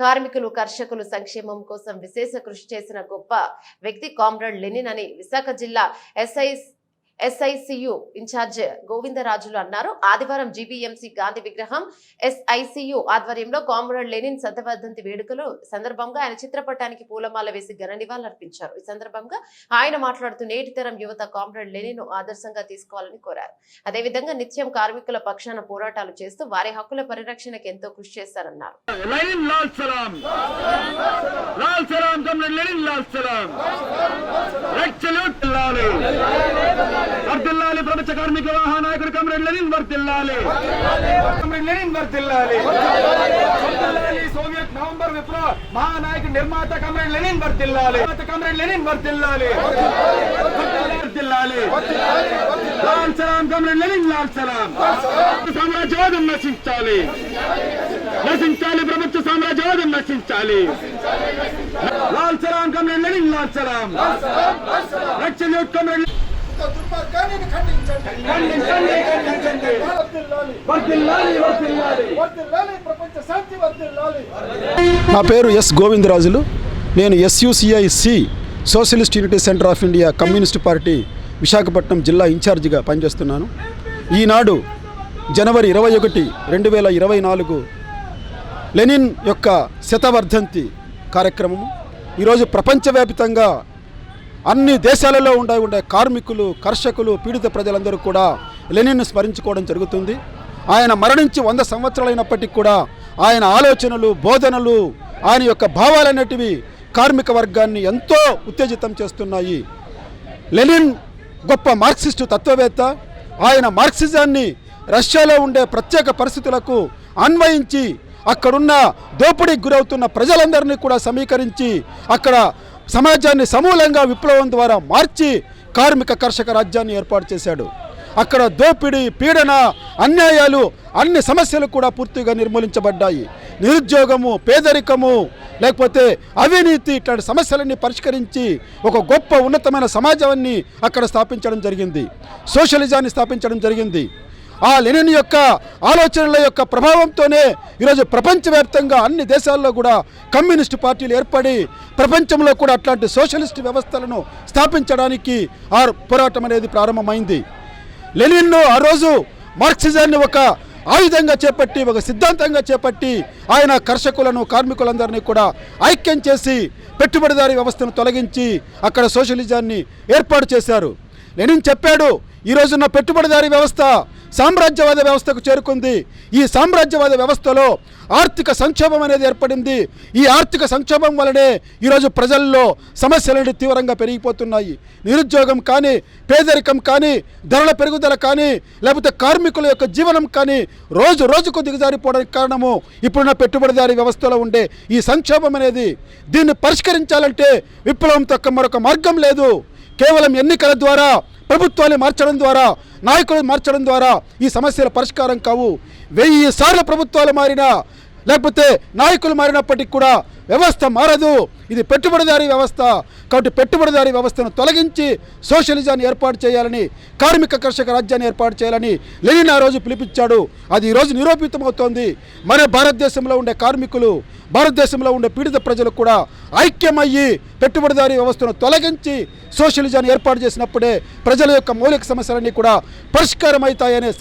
కార్మికులు కర్షకులు సంక్షేమం కోసం విశేష కృషి చేసిన గొప్ప వ్యక్తి కామ్రేడ్ లెనిన్ అని విశాఖ జిల్లా ఎస్ఐ ఎస్ఐసియు ఇన్ఛార్జ్ గోవిందరాజులు అన్నారు. ఆదివారం జీబీఎంసీ గాంధీ విగ్రహం ఎస్ఐసియు ఆధ్వర్యంలో కామ్రేడ్ లెనిన్ శతవర్ధంతి వేడుకలు సందర్భంగా ఆయన చిత్రపటానికి పూలమాల వేసి ఘన నివాళులర్పించారు ఈ సందర్భంగా ఆయన మాట్లాడుతూ నేటి తరం యువత కామ్రేడ్ లెనిన్ ఆదర్శంగా తీసుకోవాలని కోరారు. అదేవిధంగా నిత్యం కార్మికుల పక్షాన పోరాటాలు చేస్తూ వారి హక్కుల పరిరక్షణకు ఎంతో కృషి చేశారన్నారు. లెనిన్ లాల్ సలాం లాల్ సలాం కమ్రేడ్ లెనిన్ లాల్ సలాం రెడ్ సల్యూట్ వర్దిల్లాలి వర్దిల్లాలి ప్రపంచ కార్మిక వాహన నాయకుడు కమ్రేడ్ లెనిన్ వర్తిల్లాలి. కమ్రేడ్ లెనిన్ వర్తిల్లాలి. సోవియట్ నవంబర్ విప్లవ మహానాయకు నిర్మాత కమ్రేడ్ లెనిన్ వర్తిల్లాలి. కమ్రేడ్ లెనిన్ వర్తిల్లాలి. వర్తిల్లాలి. లాల్ సలాం కమ్రేడ్ లెనిన్ లాల్ సలాం. సామ్రాజ్యవాదం నశించాలి. నశించాలి ప్రభుత్వ సామ్రాజ్యవాదం నశించాలి. లాల్ సలాం కమ్రేడ్ లెనిన్ లాల్ సలాం. రక్షణ కమ్రేడ్ దుర్మార్గాన్ని ఖండించండి. ప్రపంచ శాంతి నా పేరు ఎస్ గోవిందరాజులు. నేను SUCIC socialist unity centre of India communist party Visakhapatnam జిల్లా ఇన్ఛార్జిగా పనిచేస్తున్నాను. ఈనాడు జనవరి ఇరవై ఒకటి రెండు వేల ఇరవై నాలుగు లెనిన్ యొక్క శతవర్ధంతి కార్యక్రమము. ఈరోజు ప్రపంచవ్యాప్తంగా అన్ని దేశాలలో ఉండే ఉండే కార్మికులు కర్షకులు పీడిత ప్రజలందరూ కూడా లెనిన్ను స్మరించుకోవడం జరుగుతుంది. ఆయన మరణించి వంద సంవత్సరాలైనప్పటికీ కూడా ఆయన ఆలోచనలు బోధనలు ఆయన యొక్క భావాలనేటివి కార్మిక వర్గాన్ని ఎంతో ఉత్తేజితం చేస్తున్నాయి. లెనిన్ గొప్ప మార్క్సిస్టు తత్వవేత్త ఆయన మార్క్సిజాన్ని రష్యాలో ఉండే ప్రత్యేక పరిస్థితులకు అన్వయించి అక్కడున్న దోపిడీకి గురవుతున్న ప్రజలందరినీ కూడా సమీకరించి అక్కడ సమాజాన్ని సమూలంగా విప్లవం ద్వారా మార్చి కార్మిక కర్షక రాజ్యాన్ని ఏర్పాటు చేశాడు. అక్కడ దోపిడీ పీడన అన్యాయాలు అన్ని సమస్యలు కూడా పూర్తిగా నిర్మూలించబడ్డాయి. నిరుద్యోగము పేదరికము లేకపోతే అవినీతి ఇట్లాంటి సమస్యలన్నీ పరిష్కరించి ఒక గొప్ప ఉన్నతమైన సమాజాన్ని అక్కడ స్థాపించడం జరిగింది. సోషలిజాన్ని స్థాపించడం జరిగింది. ఆ లెనిన్ యొక్క ఆలోచనల యొక్క ప్రభావంతోనే ఈరోజు ప్రపంచవ్యాప్తంగా అన్ని దేశాల్లో కూడా కమ్యూనిస్టు పార్టీలు ఏర్పడి ప్రపంచంలో కూడా అట్లాంటి సోషలిస్ట్ వ్యవస్థలను స్థాపించడానికి ఆ పోరాటం అనేది ప్రారంభమైంది. లెనిన్ను ఆ రోజు మార్క్సిజాన్ని ఒక ఆయుధంగా చేపట్టి ఒక సిద్ధాంతంగా చేపట్టి ఆయన కర్షకులను కార్మికులందరినీ కూడా ఐక్యం చేసి పెట్టుబడిదారీ వ్యవస్థను తొలగించి అక్కడ సోషలిజాన్ని ఏర్పాటు చేశారు. లెనిన్ చెప్పాడు ఈ పెట్టుబడిదారీ వ్యవస్థ సామ్రాజ్యవాద వ్యవస్థకు చేరుకుంది. ఈ సామ్రాజ్యవాద వ్యవస్థలో ఆర్థిక సంక్షోభం అనేది ఏర్పడింది. ఈ ఆర్థిక సంక్షోభం వలనే ఈరోజు ప్రజల్లో సమస్యలు తీవ్రంగా పెరిగిపోతున్నాయి. నిరుద్యోగం కానీ పేదరికం కానీ ధరల పెరుగుదల కానీ లేకపోతే కార్మికుల యొక్క జీవనం కానీ రోజు రోజుకు దిగజారిపోవడానికి కారణము ఇప్పుడున్న పెట్టుబడిదారీ వ్యవస్థలో ఉండే ఈ సంక్షోభం అనేది. దీన్ని పరిష్కరించాలంటే విప్లవం తక్క మరొక మార్గం లేదు. కేవలం ఎన్నికల ద్వారా ప్రభుత్వాన్ని మార్చడం ద్వారా నాయకులు మార్చడం ద్వారా ఈ సమస్యల పరిష్కారం కావు. వెయ్యి సార్లు ప్రభుత్వాలు మారినా లేకపోతే నాయకులు మారినప్పటికీ కూడా వ్యవస్థ మారదు. ఇది పెట్టుబడిదారీ వ్యవస్థ. కాబట్టి పెట్టుబడిదారీ వ్యవస్థను తొలగించి సోషలిజాన్ని ఏర్పాటు చేయాలని కార్మిక కర్షక రాజ్యాన్ని ఏర్పాటు చేయాలని లెనిన్ ఆ రోజు పిలిపించాడు. అది ఈరోజు నిరూపితమవుతోంది. మన భారతదేశంలో ఉండే కార్మికులు భారతదేశంలో ఉండే పీడిత ప్రజలు కూడా ఐక్యమయ్యి పెట్టుబడిదారీ వ్యవస్థను తొలగించి సోషలిజాన్ని ఏర్పాటు చేసినప్పుడే ప్రజల యొక్క మౌలిక సమస్యలన్నీ కూడా పరిష్కారమవుతాయనే